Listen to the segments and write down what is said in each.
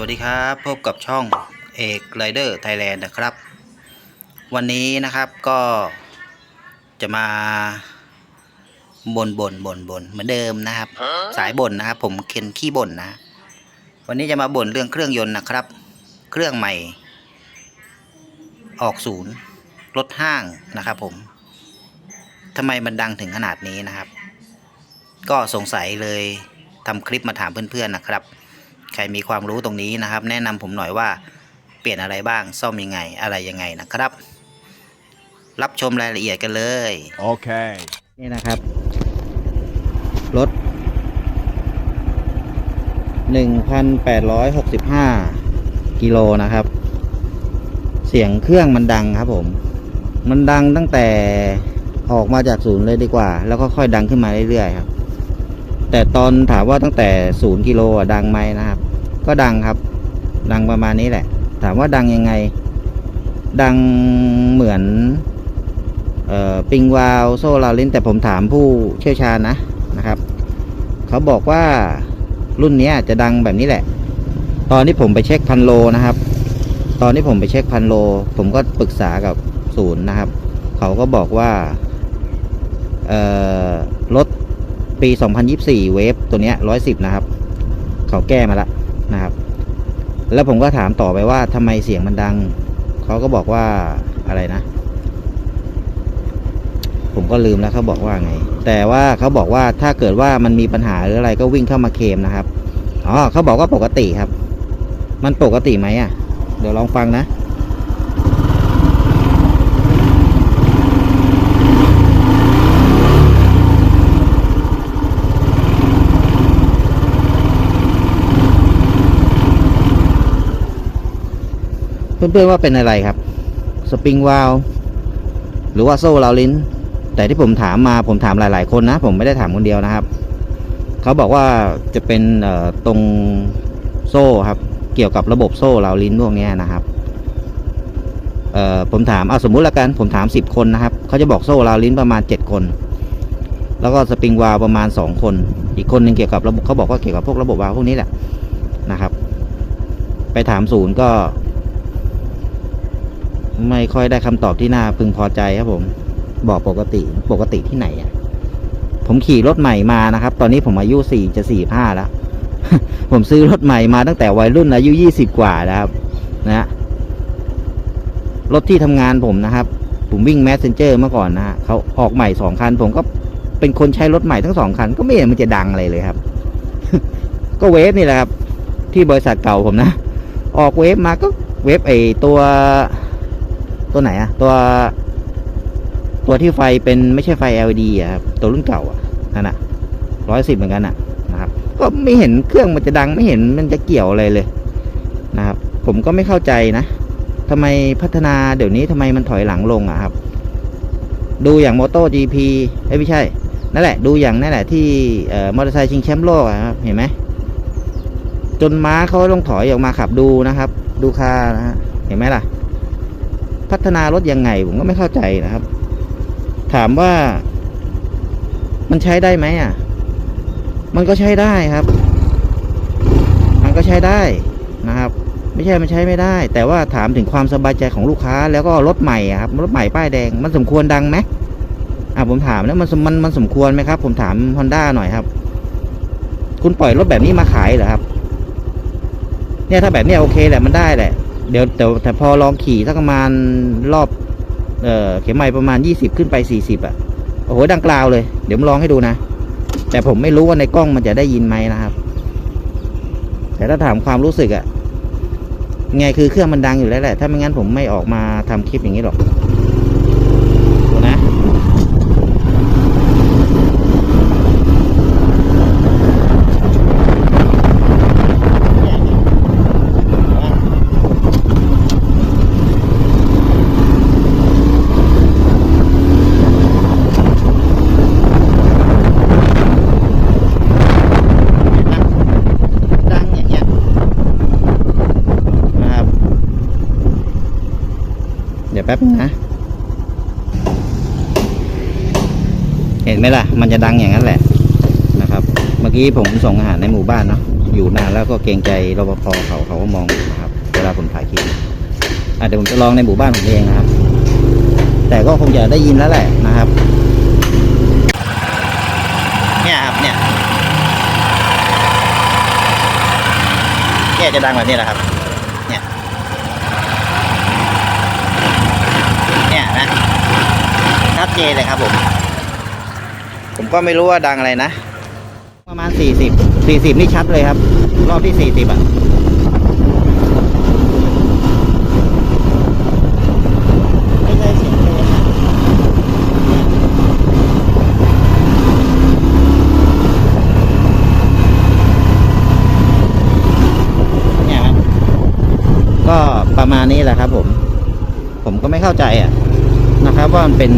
วัสดีครับพบกับช่องเอกไรเดอร์ไทยแลนด์นะครับ วันนี้นะครับก็จะมาบนบนบนบนเหมือนเดิมนะครับ สายบนนะครับ ผมเคนขี้บ่นนะ วันนี้จะมาบ่นเรื่องเครื่องยนต์นะครับ เครื่องใหม่ ออกศูนย์รถห้างนะครับผมทำไมมันดังถึงขนาดนี้นะครับ ก็สงสัยเลยทำคลิปมาถามเพื่อนๆนะครับ ใครมีความรู้ตรงนี้นะครับ แนะนำผมหน่อยว่าเปลี่ยนอะไรบ้างซ่อมยังไงอะไรยังไงนะครับ รับชมรายละเอียดกันเลย Okay. นี่นะครับรถ1,865 กิโลนะครับ เสียงเครื่องมันดังครับผม มันดังตั้งแต่ออกมาจากศูนย์เลยดีกว่า แล้วก็ค่อยดังขึ้นมาเรื่อยๆครับ แต่ตอนถามว่าตั้งแต่ศูนย์กิโลอะดังไหมนะครับ ก็ดังครับ ดังประมาณนี้แหละ ถามว่าดังยังไง ดังเหมือนเอ่อปิงวาวโซลาลินแต่ผมถามผู้เชี่ยวชาญนะนะครับ เขาบอกว่ารุ่นนี้จะดังแบบนี้แหละ ตอนที่ผมไปเช็คพันโลนะครับ ตอนที่ผมไปเช็คพันโล ผมก็ปรึกษากับศูนย์นะครับ เขาก็บอกว่า เอ่อรถ ปี 2024 เวฟตัวเนี้ย110 นะครับ เขาแก้มาแล้วนะครับ แล้วผมก็ถามต่อไปว่าทำไมเสียงมันดัง เขาก็บอกว่าอะไรนะ ผมก็ลืมแล้วเขาบอกว่าไง แต่ว่าเขาบอกว่าถ้าเกิดว่ามันมีปัญหาหรืออะไรก็วิ่งเข้ามาเคมนะครับ อ๋อเขาบอกว่าปกติครับ มันปกติไหมอะ เดี๋ยวลองฟังนะ เพื่อนๆว่าเป็นอะไรครับ สปริงวาลหรือว่าโซ่ลาวลินแต่ที่ผมถามมาผมถามหลาย ๆ คนนะ ผมไม่ได้ถามคนเดียวนะครับ เขาบอกว่าจะเป็นตรงโซ่ครับ เกี่ยวกับระบบโซ่ลาวลินพวกเนี้ยนะครับผมถามเอาสมมุติละกันผมถามสิบคนนะครับเขาจะบอกโซ่ลาวลินประมาณเจ็ดคน แล้วก็สปริงวาลประมาณสองคน อีกคนหนึ่งเกี่ยวกับระบบเขาบอกว่าเกี่ยวกับพวกระบบวาลพวกนี้แหละนะครับ ไปถามศูนย์ก็ ไม่ค่อยได้คำตอบที่น่าพึงพอใจครับผม บอกปกติปกติที่ไหนอะ ผมขี่รถใหม่มานะครับ ตอนนี้ผมอายุสี่จะสี่ห้าแล้ว ผมซื้อรถใหม่มาตั้งแต่วัยรุ่นอายุยี่สิบกว่านะครับ นะรถที่ทำงานผมนะครับ ผมวิ่งแมสเซนเจอร์เมื่อก่อนนะฮะเขาออกใหม่สองคัน ผมก็เป็นคนใช้รถใหม่ทั้งสองคัน ก็ไม่เห็นมันจะดังอะไรเลยครับ ก็เวฟนี่แหละครับ ที่บริษัทเก่าผมนะ ออกเวฟมาก็เวฟไอตัว ตัวไหนอะตัว ตัวที่ไฟเป็นไม่ใช่ไฟ LED อะครับตัวรุ่นเก่าอะนั่นอะร้อยสิบเหมือนกันอะนะครับ ก็ไม่เห็นเครื่องมันจะดังไม่เห็นมันจะเกี่ยวอะไรเลยนะครับ ผมก็ไม่เข้าใจนะทำไมพัฒนาเดี๋ยวนี้ทำไมมันถอยหลังลงอะครับ ดูอย่างมอ t o GP เอ้ยไม่ใช่นั่นแหละ ดูอย่างนั่นแหละที่มอเตอร์ไซค์ชิงแชมป์โลกอะครับเห็นไหมจนม้าเขาต้องถอยออกมาขับดูนะครับ ดูคานะฮะเห็นไหมล่ะ พัฒนารถยังไง ผมก็ไม่เข้าใจนะครับ ถามว่า มันใช้ได้ไหมอะ มันก็ใช้ได้ครับ มันก็ใช้ได้นะครับ ไม่ใช่มันใช้ไม่ได้ แต่ว่าถามถึงความสบายใจของลูกค้า แล้วก็รถใหม่อะครับรถใหม่ป้ายแดงมันสมควรดังไหมอะผมถามแล้วมันมมันมันสมควรไหมครับ ผมถามฮอนด้าหน่อยครับ คุณปล่อยรถแบบนี้มาขายเหรอครับ เนี่ยถ้าแบบเนี้ยโอเคแหละมันได้แหละ เดี๋ยวแต่แต่พอลองขี่สักประมาณรอบ เออเข็มไม่ประมาณยี่สิบขึ้นไปสี่สิบอะ โอ้โห ดังกล่าวเลย เดี๋ยวมลองให้ดูนะ แต่ผมไม่รู้ว่าในกล้องมันจะได้ยินไหมนะครับ แต่ถ้าถามความรู้สึกอะไงคือเครื่องมันดังอยู่แล้วแหละ ถ้าไม่งั้นผมไม่ออกมาทำคลิปอย่างนี้หรอกดูนะ ดังอย่างเงี้ยนะครับ เดี๋ยว แป๊บนะ เห็นไหมล่ะ มันจะดังอย่างนั้นแหละนะครับ เมื่อกี้ผมส่งอาหารในหมู่บ้านเนาะอยู่นานแล้วก็เกรงใจรปภเขาเขาก็มองนะครับ เวลาผมถ่ายคลิปเดี๋ยวผมจะลองในหมู่บ้านผมเองนะครับ แต่ก็คงจะได้ยินแล้วแหละนะครับเนี่ยครับเนี่ยเนี่ยจะดังแบบนี้แหละครับ เนี่ย เนี่ยนะชัด เจนเลยครับผม ผมก็ไม่รู้ว่าดังอะไรนะ ประมาณสี่สิบสี่สิบนี่ชัดเลยครับ รอบที่สี่สิบอะไม่ใช่เสียงเลงนะเนี่ยครับก็ประมาณนี้แหละครับผม ผมก็ไม่เข้าใจอะนะครับว่ามันเป็น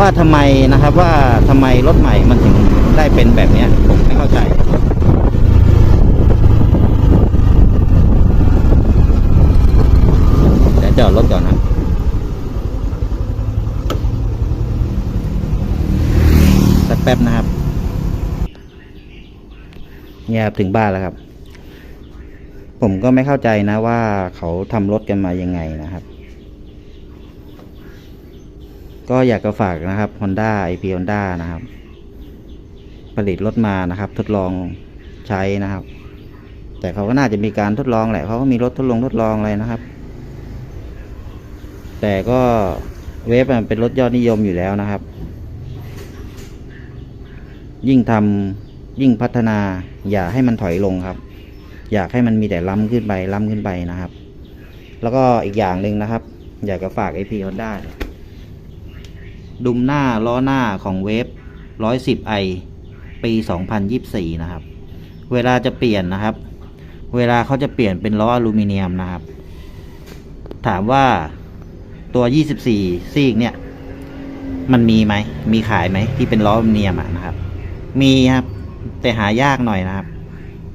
ว่าทำไมนะครับว่าทำไมรถใหม่มันถึงได้เป็นแบบเนี้ยผมไม่เข้าใจเดี๋ยวจอดรถก่อนนะสักแป๊บนะครับเนี่ยครับถึงบ้านแล้วครับ ผมก็ไม่เข้าใจนะว่าเขาทำรถกันมายังไงนะครับ ก็อยากจะฝากนะครับ Honda IP Honda นะครับ ผลิตรถมานะครับ ทดลองใช้นะครับ แต่เขาก็น่าจะมีการทดลองแหละเขาก็มีรถทดลองทดลองอะไรนะครับ แต่ก็เวฟมันเป็นรถยอดนิยมอยู่แล้วนะครับ ยิ่งทำยิ่งพัฒนา อย่าให้มันถอยลงครับ อยากให้มันมีแต่ล้ำขึ้นไปล้ำขึ้นไปนะครับ แล้วก็อีกอย่างหนึ่งนะครับ อยากจะฝาก AP Honda ดุ ดุมหน้าล้อหน้าของเวฟ 110 i ปี 2024 นะครับ เวลาจะเปลี่ยนนะครับ เวลาเขาจะเปลี่ยนเป็นล้ออลูมิเนียมนะครับ ถามว่าตัว 24 ซีกเนี่ย มันมีไหม มีขายไหม ที่เป็นล้ออลูมิเนียมนะครับ มีครับ แต่หายากหน่อยนะครับ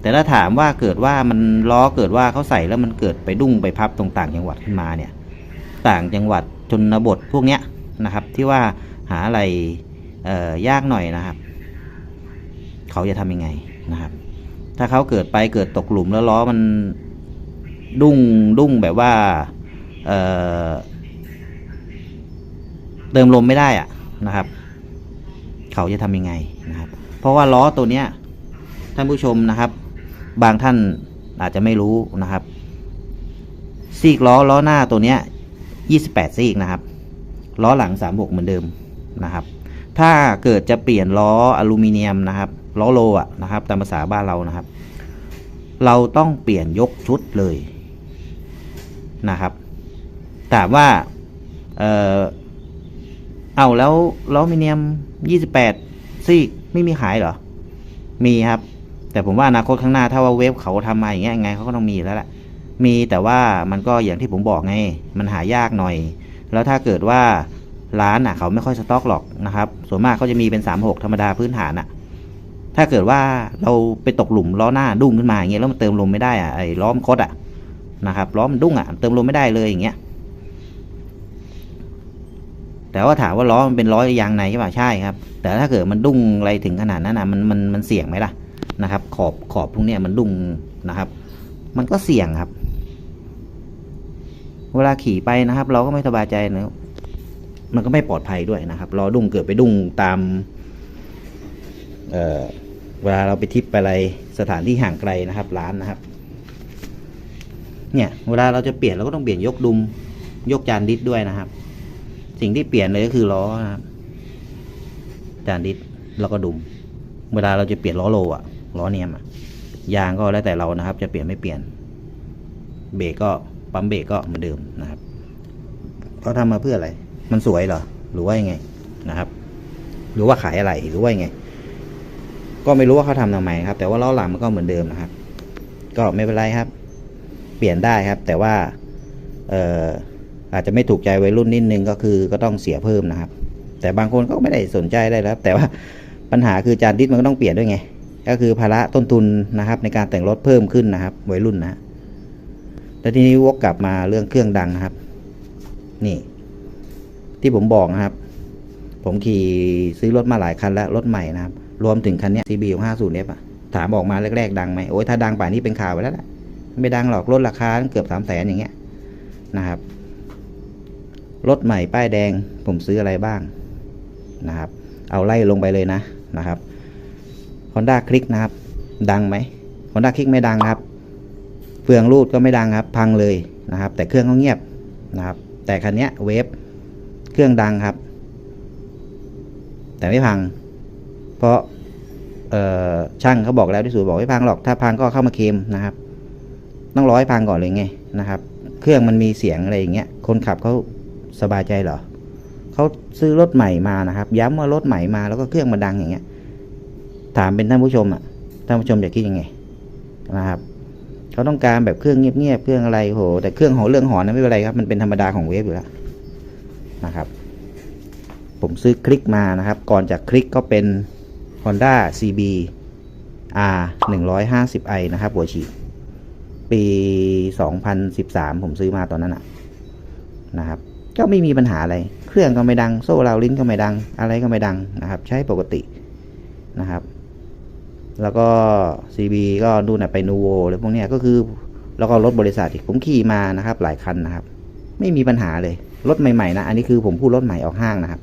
แต่ถ้าถามว่าเกิดว่ามันล้อเกิดว่าเขาใส่แล้วมันเกิดไปดุ้งไปพับตรงต่างจังหวัดขึ้นมาเนี่ย ต่างจังหวัดชนบทพวกเนี้ย นะครับ ที่ว่าหาอะไรยากหน่อยนะครับ เขาจะทำยังไงนะครับ ถ้าเขาเกิดไปเกิดตกหลุมแล้วล้อมันดุ้งดุ้งแบบว่าเเติมลมไม่ได้อะนะครับ เขาจะทำยังไงนะครับ เพราะว่าล้อตัวเนี้ยท่านผู้ชมนะครับ บางท่านอาจจะไม่รู้นะครับ ซีกล้อล้อหน้าตัวเนี้ย28 ซีกนะครับ ล้อหลัง 36 เหมือนเดิมนะครับ ถ้าเกิดจะเปลี่ยนล้ออลูมิเนียมนะครับ ล้อโลอะนะครับ ตามภาษาบ้านเรานะครับ เราต้องเปลี่ยนยกชุดเลยนะครับถามว่าเออเอาแล้วล้ออลูมิเนียม 28 ซีกไม่มีขายเหรอ มีครับ แต่ผมว่าอนาคตข้างหน้าถ้าว่าเวฟเขาทำมาอย่างเงี้ยไงเขาก็ต้องมีแล้วแหละมีแต่ว่ามันก็อย่างที่ผมบอกไง มันหายากหน่อย แล้วถ้าเกิดว่าร้านอะเขาไม่ค่อยสต็อกหรอกนะครับ ส่วนมากเขาจะมีเป็นสามหกธรรมดาพื้นฐานอะ ถ้าเกิดว่าเราไปตกหลุมล้อหน้าดุ้งขึ้นมาอย่างเงี้ยแล้วมันเติมลมไม่ได้อะไอ้ล้อมคดอะนะครับล้อมันดุ้งอะเติมลมไม่ได้เลยอย่างเงี้ย แต่ว่าถามว่าล้อมันเป็นล้อยางในใช่ป่ะใช่ครับ แต่ถ้าเกิดมันดุ้งอะไรถึงขนาดนั้นนะมันมันมันเสี่ยงไหมล่ะนะครับ ขอบขอบพวกเนี้ยมันดุ้งนะครับ มันก็เสี่ยงครับ เวลาขี่ไปนะครับ เราก็ไม่สบายใจนะมันก็ไม่ปลอดภัยด้วยนะครับลอดุ้งเกิดไปดุ้งตามเเวลาเราไปทริปไปอะไรสถานที่ห่างไกลนะครับ ร้านนะครับ เนี่ย เวลาเราจะเปลี่ยนเราก็ต้องเปลี่ยนยกดุม ยกจานดิสด้วยนะครับ สิ่งที่เปลี่ยนเลยก็คือล้อนะครับจานดิสแล้วก็ดุม เวลาเราจะเปลี่ยนล้อโลอะล้อเนียมอะยางก็แล้วแต่เรานะครับ จะเปลี่ยนไม่เปลี่ยน เบรกก็ ปั๊มเบรกก็เหมือนเดิมนะครับเขาทำมาเพื่ออะไร มันสวยเหรอ หรือว่ายังไงนะครับ หรือว่าขายอะไรหรือว่ายังไง ก็ไม่รู้ว่าเขาทำทำไมครับ แต่ว่าล้อหลังมันก็เหมือนเดิมนะครับ ก็ไม่เป็นไรครับ เปลี่ยนได้ครับ แต่ว่าเอ่ออาจจะไม่ถูกใจวัยรุ่นนิดนึงก็คือก็ต้องเสียเพิ่มนะครับ แต่บางคนก็ไม่ได้สนใจได้แล้ว แต่ว่าปัญหาคือจานดิสมันก็ต้องเปลี่ยนด้วยไง ก็คือภาระต้นทุนนะครับ ในการแต่งรถเพิ่มขึ้นนะครับวัยรุ่นนะ แล้วทีนี้วกกลับมาเรื่องเครื่องดังนะครับ นี่ ที่ผมบอกนะครับ ผมขี่ซื้อรถมาหลายคันแล้วรถใหม่นะครับ รวมถึงคันนี้ CB 650 F อะถามออกมาแรก ๆ ดังไหมโอ้ยถ้าดังป่านนี้เป็นข่าวไปแล้วแหละไม่ดังหรอกลดราคาเกือบสามแสนอย่างเงี้ยนะครับรถใหม่ป้ายแดงผมซื้ออะไรบ้างนะครับ เอาไล่ลงไปเลยนะนะครับ Honda คลิกนะครับ ดังไหม Honda คลิกไม่ดังครับ เฟืองรูดก็ไม่ดังครับ พังเลยนะครับ แต่เครื่องเขาเงียบนะครับ แต่คันนี้เวฟเครื่องดังครับ แต่ไม่พัง เพราะช่างเขาบอกแล้วที่ศูนย์บอกไม่พังหรอกถ้าพังก็เข้ามาเคมนะครับ ต้องรอให้พังก่อนเลยไงนะครับ เครื่องมันมีเสียงอะไรอย่างเงี้ย คนขับเขาสบายใจเหรอเขาซื้อรถใหม่มานะครับ ย้ำว่ารถใหม่มาแล้วก็เครื่องมาดังอย่างเงี้ย ถามเป็นท่านผู้ชมอะท่านผู้ชมจะคิดยังไงนะครับ เขาต้องการแบบเครื่องเงียบๆเครื่องอะไรโห แต่เครื่องหอเรื่องหอนนะไม่เป็นไรครับ มันเป็นธรรมดาของเวฟอยู่แล้วนะครับ ผมซื้อคลิกมานะครับ ก่อนจากคลิกก็เป็น Honda CB R 150i นะครับ หัวฉีดปี 2013 ผมซื้อมาตอนนั้นอะนะครับ ก็ไม่มีปัญหาอะไร เครื่องก็ไม่ดัง โซ่ราวลิ้นก็ไม่ดัง อะไรก็ไม่ดังนะครับ ใช้ปกตินะครับ แล้วก็ CB ก็ดูน่ะไปนูโวอะไรพวกนี้ก็คือ แล้วก็รถบริษัทอีกผมขี่มานะครับ หลายคันนะครับ ไม่มีปัญหาเลย รถใหม่ๆนะ อันนี้คือผมพูดรถใหม่ออกห้างนะครับ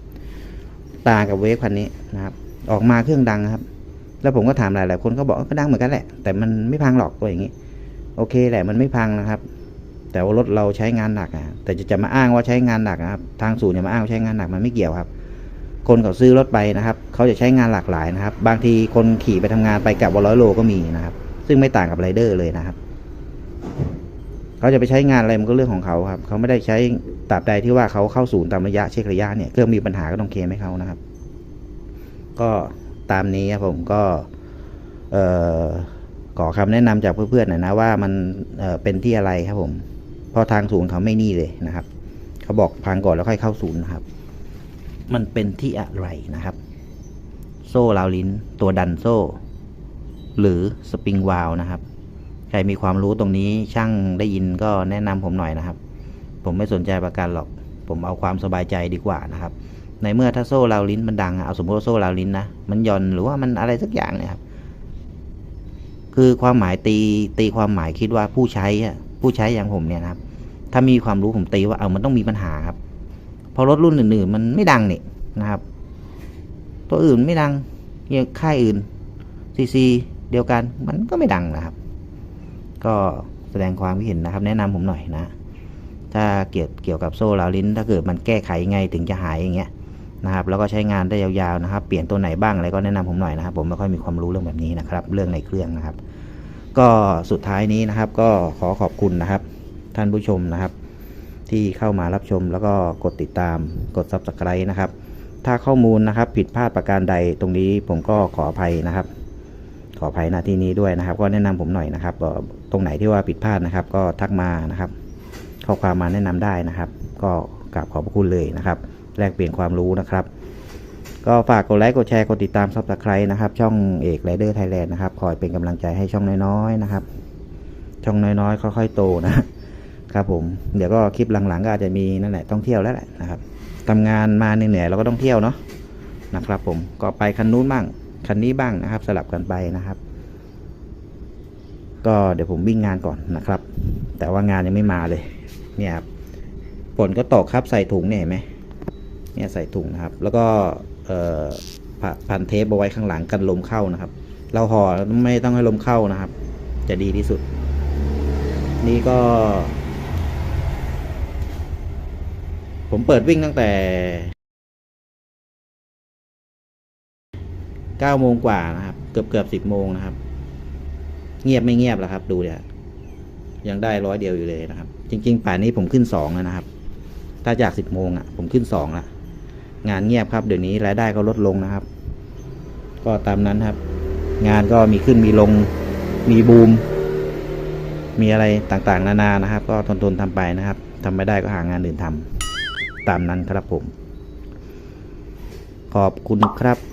ต่างกับเวฟคันนี้นะครับ ออกมาเครื่องดังครับ แล้วผมก็ถามหลายๆคนก็บอกก็ดังเหมือนกันแหละ แต่มันไม่พังหรอกตัวอย่างนี้ โอเคแหละมันไม่พังนะครับ แต่ว่ารถเราใช้งานหนักอะแต่จะจะมาอ้างว่าใช้งานหนักนะครับ ทางศูนย์เนี่ยมาอ้างว่าใช้งานหนักมันไม่เกี่ยวครับ คนเขาซื้อรถไปนะครับ เขาจะใช้งานหลากหลายนะครับ บางทีคนขี่ไปทำงานไปกลับวันร้อยโลก็มีนะครับ ซึ่งไม่ต่างกับไรเดอร์เลยนะครับ เขาจะไปใช้งานอะไรมันก็เรื่องของเขาครับ เขาไม่ได้ใช้ตราบใดที่ว่าเขาเข้าศูนย์ตามระยะเช็คระยะเนี่ยเครื่องมีปัญหาก็ต้องเคลมให้เขานะครับ ก็ตามนี้ครับผมก็เอ่อขอคำแนะนำจากเพื่อนๆหน่อยนะว่ามันเเป็นที่อะไรครับผมเพราะทางศูนย์เขาไม่นี่เลยนะครับ เขาบอกพังก่อนแล้วค่อยเข้าศูนย์นะครับ มันเป็นที่อะไรนะครับ โซ่ราวลิ้นตัวดันโซ่ หรือสปริงวาลนะครับ ใครมีความรู้ตรงนี้ช่างได้ยินก็แนะนำผมหน่อยนะครับ ผมไม่สนใจประกันหรอก ผมเอาความสบายใจดีกว่านะครับ ในเมื่อถ้าโซ่ราวลิ้นมันดังเอาสมมติว่าโซ่ราวลิ้นนะมันย่อนหรือว่ามันอะไรสักอย่างเนี่ยครับคือความหมายตีตีความหมายคิดว่าผู้ใช้ผู้ใช้อย่างผมเนี่ยนะครับ ถ้ามีความรู้ผมตีว่าเอามันต้องมีปัญหาครับ พราะรถรุ่นอื่นๆ มันไม่ดังนี่นะครับ ตัวอื่นไม่ดังอย่างค่ายอื่นซีซีเดียวกันมันก็ไม่ดังนะครับ ก็แสดงความคิดเห็นนะครับ แนะนำผมหน่อยนะ ถ้าเกี่ยวเกี่ยวกับโซ่ราลิ้น ถ้าเกิดมันแก้ไขยังไงถึงจะหายอย่างเงี้ยนะครับ แล้วก็ใช้งานได้ยาวๆนะครับ เปลี่ยนตัวไหนบ้างอะไรก็แนะนำผมหน่อยนะครับ ผมไม่ค่อยมีความรู้เรื่องแบบนี้นะครับ เรื่องในเครื่องนะครับ ก็สุดท้ายนี้นะครับ ก็ขอขอบคุณนะครับ ท่านผู้ชมนะครับ ที่เข้ามารับชม แล้วก็กดติดตามกด subscribe นะครับ ถ้าข้อมูลนะครับผิดพลาดประการใดตรงนี้ผมก็ขออภัยนะครับ ขออภัยหน้าที่นี้ด้วยนะครับ ก็แนะนำผมหน่อยนะครับตรงไหนที่ว่าผิดพลาดนะครับ ก็ทักมานะครับ ข้อความมาแนะนำได้นะครับ ก็กราบขอบพระคุณเลยนะครับ แลกเปลี่ยนความรู้นะครับก็ฝากกดไลค์ กดแชร์ กดติดตามซับสไครต์นะครับ ช่องเอกไรเดอร์ไทยแลนด์นะครับ คอยเป็นกำลังใจให้ช่องน้อยๆนะครับ ช่องน้อยๆ ค่อยๆ โตนะ ครับผมเดี๋ยวก็คลิปหลังๆก็อาจจะมีนั่นแหละต้องเที่ยวแล้วแหละนะครับทำงานมาเหนื่อยๆเราก็ต้องเที่ยวเนาะนะครับ ผมก็ไปคันนู้นบ้างคันนี้บ้างนะครับ สลับกันไปนะครับ ก็เดี๋ยวผมวิ่งงานก่อนนะครับ แต่ว่างานยังไม่มาเลย เนี่ยครับฝนก็ตกครับใส่ถุงเนี่ยเห็นไหมเนี่ยใส่ถุงนะครับ แล้วก็เอ่อพันเทปเอาไว้ข้างหลังกันลมเข้านะครับ เราห่อไม่ต้องให้ลมเข้านะครับ จะดีที่สุด นี่ก็ ผมเปิดวิ่งตั้งแต่เก้าโมงกว่านะครับ เกือบเกือบสิบโมงนะครับ เงียบไม่เงียบแล้วครับ ดูเนี่ยยังได้ร้อยเดียวอยู่เลยนะครับ จริง ๆ ป่านนี้ผมขึ้นสองแล้วนะครับ ถ้าจากสิบโมงอะ ผมขึ้นสองละงานเงียบครับเดี๋ยวนี้รายได้ก็ลดลงนะครับ ก็ตามนั้นครับ งานก็มีขึ้นมีลงมีบูม มีอะไรต่างๆ นานานะครับ ก็ทนทนๆทำไปนะครับทำไม่ได้ก็หางานอื่นทำ ตามนั้นครับผม ขอบคุณครับ